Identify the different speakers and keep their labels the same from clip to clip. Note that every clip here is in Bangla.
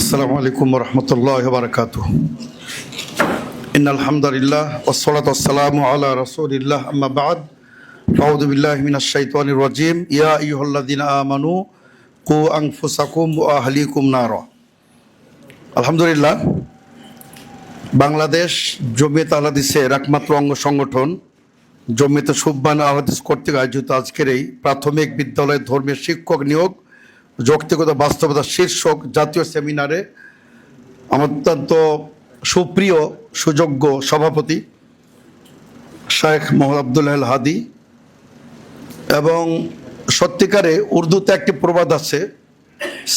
Speaker 1: আসসালামু আলাইকুম রহমতুল্লাহ বারকাত ইন আলহামদুলিল্লাহ ওসলাত আসসালামু আলা রসুলিল্লাহ আম্মাবাদ ফাউদু বিল্লাহ মিনাশ শাইতানির রাজিম। ইয়া আইয়ুহাল্লাযিনা আমানু কু আনফুসাকুম ওয়া আহলিকুম নার। আলহামদুলিল্লাহ, বাংলাদেশ জমিয়ত আলাদিসের একমাত্র অঙ্গ সংগঠন, জমিয়ত সুব্বান আলাদিস কর্তৃক আয়োজিত আজকের এই প্রাথমিক বিদ্যালয়ের ধর্মের শিক্ষক নিয়োগ যৌক্তিকত, বাস্তবতা শীর্ষক জাতীয় সেমিনারে আমার অত্যন্ত সুপ্রিয়, সুযোগ্য সভাপতি শেখ মোহাম্মদ আবদুল্লাহ হাদি এবং সত্যিকারে উর্দুতে একটি প্রবাদ আছে,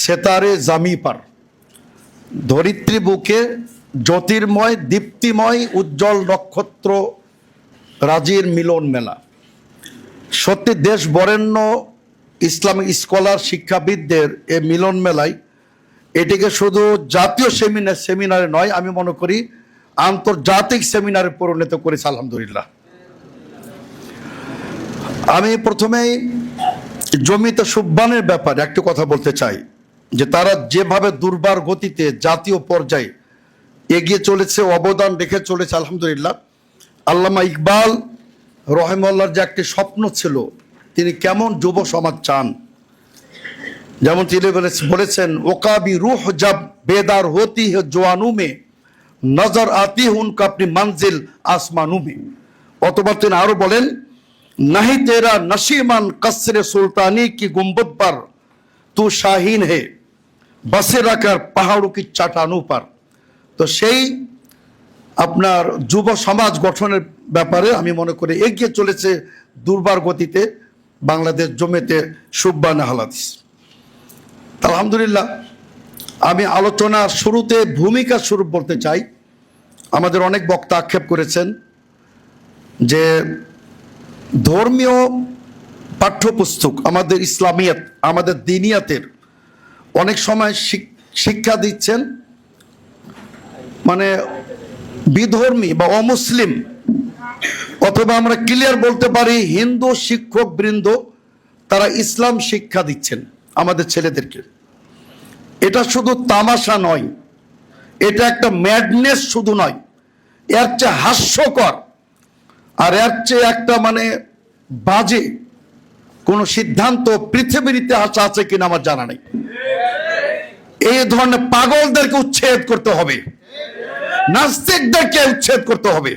Speaker 1: সেতারে জামিপার ধরিত্রী বুকে জ্যোতির্ময়, দীপ্তিময়, উজ্জ্বল নক্ষত্র রাজির মিলন মেলা। সত্যি দেশ বরেণ্য ইসলামিক স্কলার শিক্ষাবিদদের এ মিলন মেলায়, এটিকে শুধু জাতীয় সেমিনার সেমিনারে নয়, আমি মনে করি আন্তর্জাতিক সেমিনারে পরিণত করেছে আলহামদুলিল্লাহ। আমি প্রথমেই জমিতে সুব্বানের ব্যাপারে একটি কথা বলতে চাই, যে তারা যেভাবে দুর্বার গতিতে জাতীয় পর্যায়ে এগিয়ে চলেছে, অবদান রেখে চলেছে, আলহামদুলিল্লাহ। আল্লামা ইকবাল রহেমল্লার যে একটি স্বপ্ন ছিল তিনি কেমন যুব সমাজ চান? যেমন তিনি বলেছেন, ওকাবি রুহ জব বেদার হতি হে জোয়ানু মে, নজর আতি হুনক আপনি মঞ্জিল আসমানুমে অতবার অথবা তিনি আরও বলেন, নাহি তেরা নসিমান কসরে সুলতানি কি গুম্বদ পর, তু শাহীন হে, বসে রাখার পাহাড়ু কি চাটানু পর। তো সেই আপনার যুব সমাজ গঠনের ব্যাপারে আমি মনে করি এগিয়ে চলেছে দুর্বার গতিতে। বাংলাদেশ জমেতে সুব্বান হালাদিস আলহামদুলিল্লাহ, আমি আলোচনার শুরুতে ভূমিকা শুরু বলতে চাই। আমাদের অনেক বক্তা আক্ষেপ করেছেন যে ধর্মীয় পাঠ্যপুস্তক আমাদের ইসলামিয়াত, আমাদের দিনিয়াতের অনেক সময় শিক- শিক্ষা দিচ্ছেন। মানে বিধর্মী বা অমুসলিম অথবা আমরা ক্লিয়ার বলতে পারি, হিন্দু শিক্ষক বৃন্দ, তারা ইসলাম শিক্ষা দিচ্ছেন আমাদের ছেলেদেরকে। এটা শুধু তামাশা নয়, এটা একটা ম্যাডনেস শুধু নয়, এর চেয়ে হাস্যকর আর এর চেয়ে একটা মানে বাজে কোন সিদ্ধান্ত পৃথিবীর ইতিহাসে আছে কিনা আমার জানা নেই। এই ধরনের পাগলদেরকে উচ্ছেদ করতে হবে, নাস্তিকদেরকে উচ্ছেদ করতে হবে।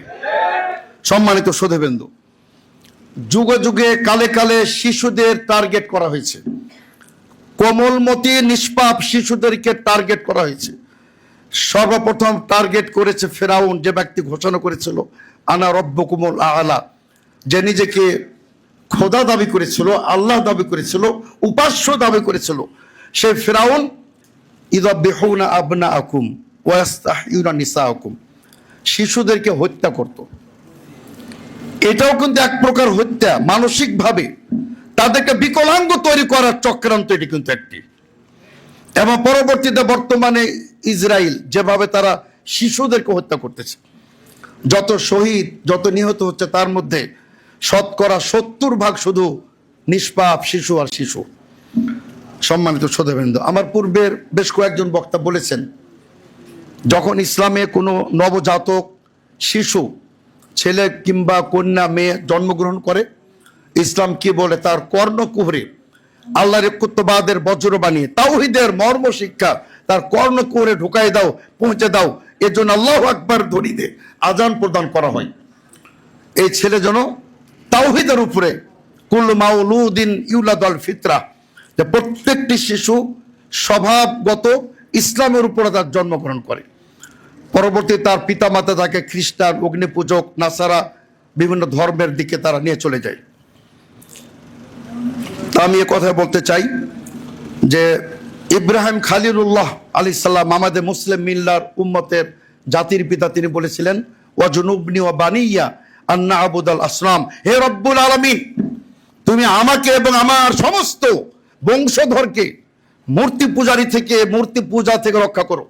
Speaker 1: সম্মানিত সুধেবেন্দু যুগে যুগে কালে কালে শিশুদের টার্গেট করা হয়েছে। কোমলমতি, নিষ্পাপ শিশুদেরকে টার্গেট করা হয়েছে। সর্বপ্রথম টার্গেট করেছে ফেরাউন, যে ব্যক্তি ঘোষণা করেছিল, আনা রব্বকুমল আলা, যে নিজেকে খোদা দাবি করেছিল, আল্লাহ দাবি করেছিল, উপাস্য দাবি করেছিল। সে ফেরাউন ইদবেহুনা আবনা আকুম ওয়াস্তাহিউনা নিসা আকুম শিশুদেরকে হত্যা করত। এটাও কিন্তু এক প্রকার হত্যা, মানসিকভাবে। তাদেরকে বিকলাঙ্গ তৈরি করার চক্রান্ত এটি কিন্তু একটি। এবং পরবর্তীতে বর্তমানে ইসরায়েল যেভাবে তারা শিশুদেরকে হত্যা করতেছে, যত শহীদ, যত নিহত হচ্ছে, তার মধ্যে শতকরা সত্তর ভাগ শুধু নিষ্পাপ শিশু আর শিশু। সম্মানিত সদবেন্দ্র আমার পূর্বের বেশ কয়েকজন বক্তা বলেছেন, যখন ইসলামে কোনো নবজাতক শিশু ছেলে কিংবা কন্যা মেয়ে জন্মগ্রহণ করে, ইসলাম কি বলে? তার কর্ণকুহরে আল্লাহর একত্ববাদের বজ্র বানিয়ে তাওহিদের মর্ম শিক্ষা, তার কর্ণকুহরে ঢুকাই দাও, পৌঁছে দাও এর জন্য আল্লাহ আকবার ধ্বনিতে আজান প্রদান করা হয়। এই ছেলে যেন তাওহিদের উপরে কুল কুল্লু মাউলুদিন ইউলাদল ফিতরা, যে প্রত্যেকটি শিশু স্বভাবগত ইসলামের উপরে তার জন্মগ্রহণ করে। পরবর্তী তার পিতামাতা তাকে খ্রিস্টান, অগ্নিপূজক, নাসারা, বিভিন্ন ধর্মের দিকে তারা নিয়ে চলে যায়। তা আমি এ কথা বলতে চাই যে ইব্রাহিম খালিলুল্লাহ আলী সাল্লাম আমাদের মুসলিম মিল্লার উম্মতের জাতির পিতা তিনি বলেছিলেন ও জুনুবনি ও বানিয়া আন্না আবুদাল আসলাম হে রব্বুল আলমিন, তুমি আমাকে এবং আমার সমস্ত বংশধরকে মূর্তি পূজারি থেকে, মূর্তি পূজা থেকে রক্ষা করো।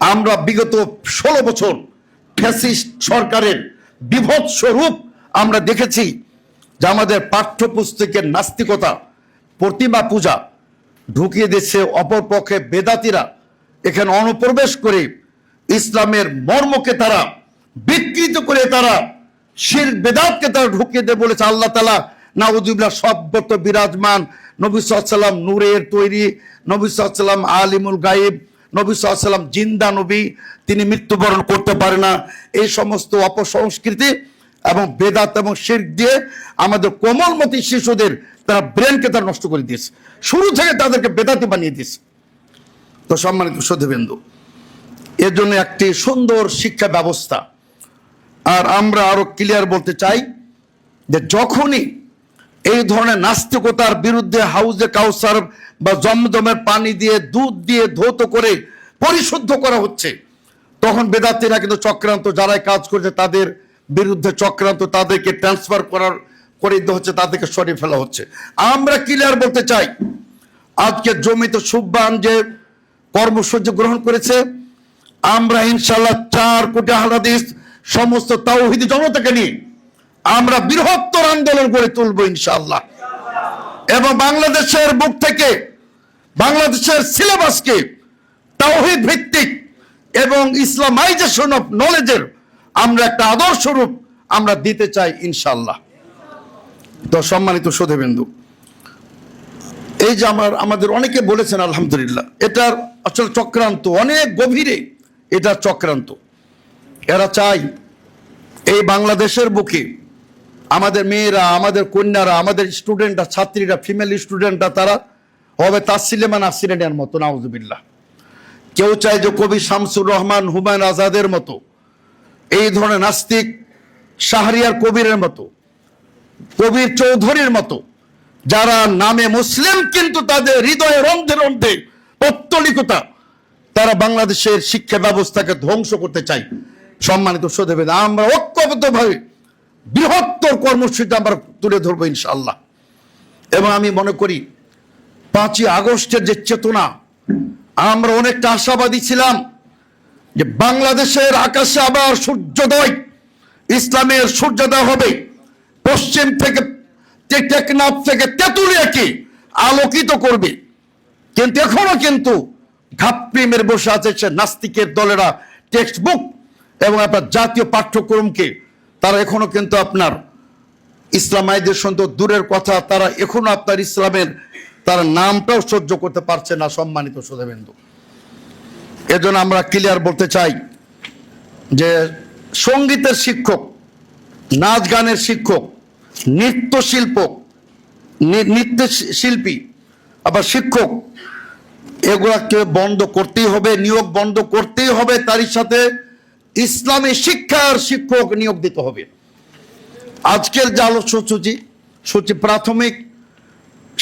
Speaker 1: আমরা বিগত ষোলো বছর ফ্যাসিস্ট সরকারের বিভৎস রূপ আমরা দেখেছি, যে আমাদের পাঠ্যপুস্তকের নাস্তিকতা, প্রতিমা পূজা ঢুকিয়ে দিচ্ছে অপরপক্ষে বেদাতিরা। এখানে অনুপ্রবেশ করে ইসলামের মর্মকে তারা বিকৃত করে তারা শির বেদাতকে তারা ঢুকিয়ে দেয় বলেছে আল্লাহ তালা নাউজুবিল্লাহ সব্যত বিরাজমান। নবী সাল্লাম নূরের তৈরি। নবী সাল্লাম আলিমুল গাইব নবী সাল্লাম জিন্দা নবী, তিনি মৃত্যুবরণ করতে পারে না। এই সমস্ত অপসংস্কৃতি এবং বেদাত এবং শির দিয়ে আমাদের কোমলমতি শিশুদের তারা ব্রেনকে তারা নষ্ট করে দিয়েছে। শুরু থেকে তাদেরকে বেদাতি বানিয়ে দিয়েছে। তো সম্মানিত সুধীবেন্দু এর জন্য একটি সুন্দর শিক্ষা ব্যবস্থা। আর আমরা আরও ক্লিয়ার বলতে চাই যে যখনই এই ধরনের নাস্তিকতার বিরুদ্ধে হাউজে কাউসার বা জমজমের পানি দিয়ে, দুধ দিয়ে ধৌত করে পরিশুদ্ধ করা হচ্ছে। তখন বেদাতিরা কিন্তু চক্রান্ত, যারাই কাজ করছে তাদের বিরুদ্ধে চক্রান্ত, তাদেরকে ট্রান্সফার করার, করে দিতে হচ্ছে, তাদেরকে সরিয়ে ফেলা হচ্ছে। আমরা ক্লিয়ার বলতে চাই আজকে জমিতে সুব্বান যে কর্মসূচি গ্রহণ করেছে, আমরা ইনশাল্লাহ চার কোটি হাদিস, সমস্ত তাওহিদি জনতাকে নিয়ে আমরা বৃহত্তর আন্দোলন করে তুলবো ইনশাল্লাহ এবং বাংলাদেশের বুক থেকে, বাংলাদেশের সিলেবাসকে তাওহিদ ভিত্তিক এবং ইসলামাইজেশন অফ নলেজের আমরা একটা আদর্শ রূপ আমরা দিতে চাই ইনশাল্লাহ তো সম্মানিত সুধীবিন্দু এই যে আমার, আমাদের অনেকে বলেছেন আলহামদুলিল্লাহ, এটার আসলে চক্রান্ত অনেক গভীরে এটা চক্রান্ত। এরা চাই এই বাংলাদেশের বুকে আমাদের মেয়েরা, আমাদের কন্যারা, আমাদের স্টুডেন্টরা ছাত্রীরা ফিমেল স্টুডেন্টরা তারা হবে তাসিলেমা নাসিরেনের মতো, নাউজুবিল্লাহ। কেউ চায় যে কবি শামসুর রহমান, হুমায়ুন আজাদের মতো, এই ধরনের নাস্তিক, শাহরিয়ার কবিরের মতো, কবির চৌধুরীর মতো, যারা নামে মুসলিম কিন্তু তাদের হৃদয়ে রন্ধে রন্ধে পত্তলিকতা, তারা বাংলাদেশের শিক্ষা ব্যবস্থাকে ধ্বংস করতে চাই সম্মানিত সদেবে আমরা ঐক্যবদ্ধভাবে বৃহত্তর কর্মসূচি আমরা তুলে ধরবো ইনশাল্লাহ এবং আমি মনে করি, পাঁচই আগস্টের যে চেতনা, আমরা অনেকটা আশাবাদী ছিলাম যে বাংলাদেশের আকাশে আবার সূর্যোদয়, ইসলামের সূর্যোদয় হবে। পশ্চিম থেকে টেকনাফ থেকে তেঁতুলিয়াকে আলোকিত করবে। কিন্তু এখনও কিন্তু ঘাপটি মেরে বসে আছে সে নাস্তিকের দলেরা টেক্সট বুক এবং আপনার জাতীয় পাঠ্যক্রমকে তারা এখনও কিন্তু আপনার ইসলামাইদের সঙ্গে দূরের কথা, তারা এখনও আপনার ইসলামের, তার নামটাও সহ্য করতে পারছে না সম্মানিত সুধেবেন্দু এজন্য আমরা ক্লিয়ার বলতে চাই যে সঙ্গীতের শিক্ষক, নাচ গানের শিক্ষক, নৃত্য শিল্প নৃত্য শিল্পী, আবার শিক্ষক, এগুলাকে বন্ধ করতেই হবে, নিয়োগ বন্ধ করতেই হবে তারই সাথে ইসলামী শিক্ষার শিক্ষক নিয়োগ দিতে হবে। আজকের যে আলোচ্য সূচি প্রাথমিক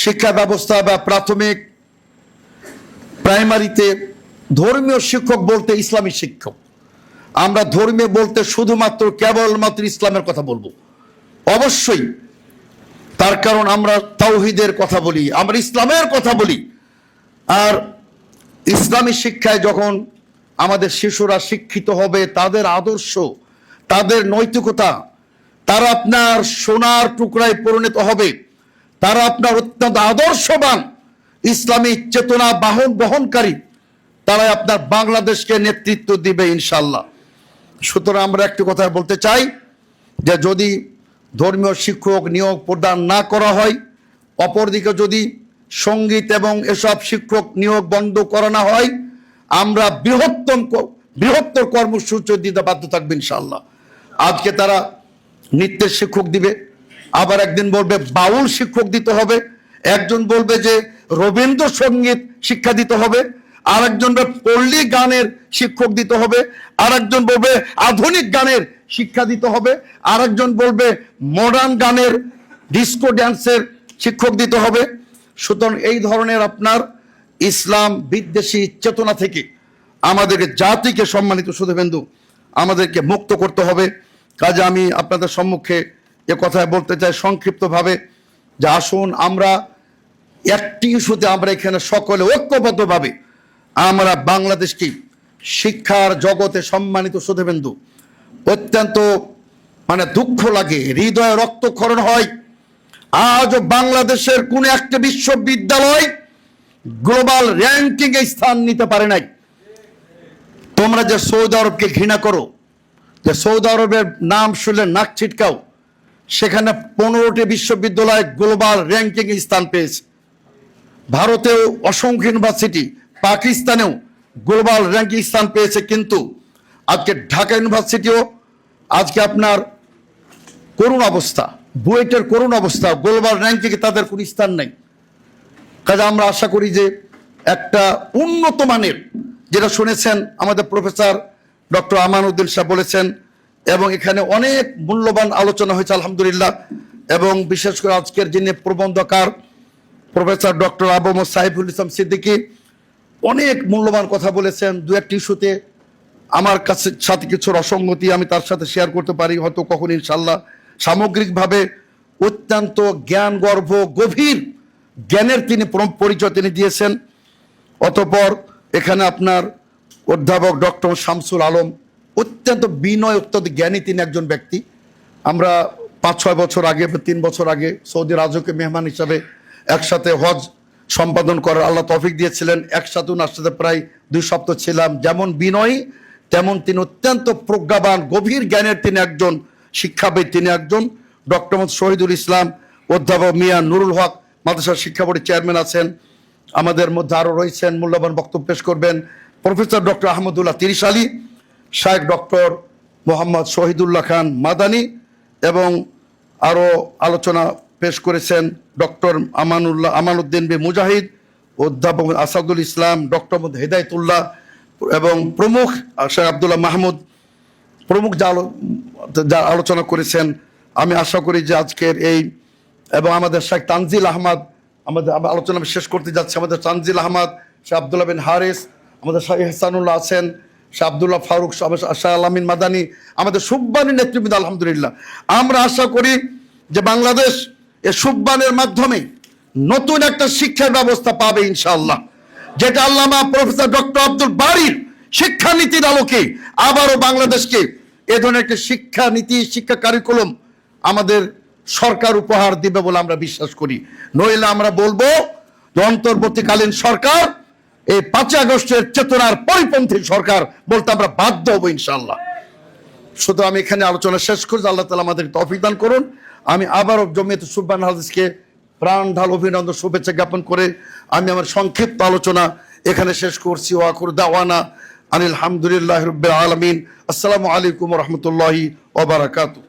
Speaker 1: শিক্ষা ব্যবস্থা বা প্রাথমিক প্রাইমারিতে ধর্মীয় শিক্ষক বলতে ইসলামী শিক্ষক। আমরা ধর্মীয় বলতে শুধুমাত্র কেবলমাত্র ইসলামের কথা বলব। অবশ্যই তার কারণ আমরা তাওহিদের কথা বলি, আমরা ইসলামের কথা বলি। আর ইসলামী শিক্ষায় যখন আমাদের শিশুরা শিক্ষিত হবে, তাদের আদর্শ, তাদের নৈতিকতা, তারা আপনার সোনার টুকরায় পরিণত হবে। তারা আপনার অত্যন্ত আদর্শবান, ইসলামী চেতনা বাহন বহনকারী তারা আপনার বাংলাদেশকে নেতৃত্ব দিবে ইনশাল্লাহ সুতরাং আমরা একটি কথা বলতে চাই যে যদি ধর্মীয় শিক্ষক নিয়োগ প্রদান না করা হয়, অপরদিকে যদি সংগীত এবং এসব শিক্ষক নিয়োগ বন্ধ করানো হয় আমরা বৃহত্তম বৃহত্তর কর্মসূচি দিতে বাধ্য থাকবে ইনশাল্লাহ আজকে তারা নৃত্যের শিক্ষক দিবে, আবার একদিন বলবে বাউল শিক্ষক দিতে হবে, একজন বলবে যে রবীন্দ্রসঙ্গীত শিক্ষা দিতে হবে আর একজন পল্লী গানের শিক্ষক দিতে হবে আর একজন বলবে আধুনিক গানের শিক্ষা দিতে হবে আর একজন বলবে মডার্ন গানের ডিস্কো ড্যান্সের শিক্ষক দিতে হবে। সুতরাং এই ধরনের আপনার ইসলাম বিদ্বেষী চেতনা থেকে আমাদেরকে জাতিকে সম্মানিত সুধবেন্দু, আমাদেরকে মুক্ত করতে হবে। কাজে আমি আপনাদের সম্মুখে এ কথায় বলতে চাই সংক্ষিপ্তভাবে যে আসুন আমরা একটি ইস্যুতে আমরা এখানে সকলে ঐক্যবদ্ধভাবে আমরা বাংলাদেশকে শিক্ষার জগতে সম্মানিত সুধেবেন্দু, অত্যন্ত মানে দুঃখ লাগে, হৃদয়ে রক্তক্ষরণ হয়। আজ বাংলাদেশের কোন একটা বিশ্ববিদ্যালয় গ্লোবাল র্যাঙ্কিং এ স্থান নিতে পারে নাই। তোমরা যে সৌদি আরবকে ঘৃণা করো, যে সৌদি আরবের নাম শুনলে নাক ছিটকাও, সেখানে পনেরোটি বিশ্ববিদ্যালয় গ্লোবাল র্যাঙ্কিং স্থান পেয়েছে। ভারতেও অসংখ্য ইউনিভার্সিটি, পাকিস্তানেও গ্লোবাল র্যাঙ্কিং স্থান পেয়েছে, কিন্তু আজকে ঢাকা ইউনিভার্সিটিও আজকে আপনার করুণ অবস্থা, বুয়েটের করুণ অবস্থা, গ্লোবাল র্যাঙ্কিংয়ে তাদের কোনো স্থান নেই। কাজে আমরা আশা করি যে একটা উন্নত মানের, যেটা শুনেছেন আমাদের প্রফেসর ডক্টর আমানুদ্দিন সাহেব বলেছেন, এবং এখানে অনেক মূল্যবান আলোচনা হয়েছে, আলহামদুলিল্লাহ। এবং বিশেষ করে আজকের যিনি প্রবন্ধকার, প্রফেসর ডক্টর আবু মোহাম্মদ সাইফুল ইসলাম সিদ্দিকী, অনেক মূল্যবান কথা বলেছেন। দু একটি ইস্যুতে আমার কাছে সাথে কিছু অসঙ্গতি আমি তার সাথে শেয়ার করতে পারি, হয়তো কখন ইনশাল্লাহ সামগ্রিকভাবে অত্যন্ত জ্ঞান গর্ভ গভীর জ্ঞানের তিনি পরিচয় তিনি দিয়েছেন। অতপর এখানে আপনার অধ্যাপক ডক্টর শামসুল আলম অত্যন্ত বিনয়, অত্যন্ত জ্ঞানী তিনি একজন ব্যক্তি। আমরা পাঁচ ছয় বছর আগে তিন বছর আগে সৌদি রাজকে মেহমান হিসাবে একসাথে হজ সম্পাদন করার আল্লাহ তৌফিক দিয়েছিলেন। একসাথে ওনার সাথে প্রায় দুই সপ্তাহ ছিলাম। যেমন বিনয়ী, তেমন তিনি অত্যন্ত প্রজ্ঞাবান, গভীর জ্ঞানের তিনি একজন শিক্ষাবিদ, তিনি একজন ডক্টর শহীদুল ইসলাম, অধ্যাপক মিয়া নুরুল হক মাদ্রাসা শিক্ষা বোর্ডের চেয়ারম্যান আছেন, আমাদের মধ্যে আরও রয়েছেন, মূল্যবান বক্তব্য পেশ করবেন প্রফেসর ডক্টর আহমদুল্লাহ তিরিশ আলী, শায়েখ ডক্টর মোহাম্মদ শহীদুল্লাহ খান মাদানি এবং আরও আলোচনা পেশ করেছেন ডক্টর আমানুল্লাহ আমানুদ্দিন বি মুজাহিদ, অধ্যাপক আসাদুল ইসলাম, ডক্টর হেদায়তুল্লাহ এবং প্রমুখ শেখ আবদুল্লাহ মাহমুদ, প্রমুখ যা যা আলোচনা করেছেন। আমি আশা করি যে আজকের এই এবং আমাদের শেখ তানজিল আহমদ, আমাদের আলোচনা শেষ করতে যাচ্ছি, আমাদের তানজিল আহমদ, শেখ আবদুল্লাহ বিন হারিস, আমাদের শাহ ইহসানুল্লাহ আছেন শাহ আবদুল্লাহ ফারুক, শাহ শাহ আলামিন মাদানী, আমাদের সুব্বানী নেতৃবৃন্দ, আলহামদুলিল্লাহ। আমরা আশা করি যে বাংলাদেশ এ সুব্বানের মাধ্যমে নতুন একটা শিক্ষার ব্যবস্থা পাবে, ইনশাআল্লাহ। যেটা আল্লামা প্রফেসর ডক্টর আব্দুল বারির শিক্ষানীতির আলোকে আবারও বাংলাদেশকে এ ধরনের একটা শিক্ষানীতি, শিক্ষা কারিকুলাম আমাদের সরকার উপহার দিবে বলে আমরা বিশ্বাস করি। নইলে আমরা বলব অন্তর্বর্তীকালীন সরকার এই পাঁচ আগস্টের চেতনার পরিপন্থী সরকার বলতে আমরা বাধ্য হব ইনশাল্লাহ শুধু আমি এখানে আলোচনা শেষ করছি আল্লাহ তালা আমাদের তৌফিক দান করুন। আমি আবারও জমিয়ত সুব্বান হাদিসকে প্রাণ ঢাল অভিনন্দন, শুভেচ্ছা জ্ঞাপন করে আমি আমার সংক্ষিপ্ত আলোচনা এখানে শেষ করছি। ওয়াকুর দাওয়ানা আনিল হামদুলিল্লাহ রব্বিল আলমিন। আসসালামু আলাইকুম রহমতুল্লাহি ওবরাকাতু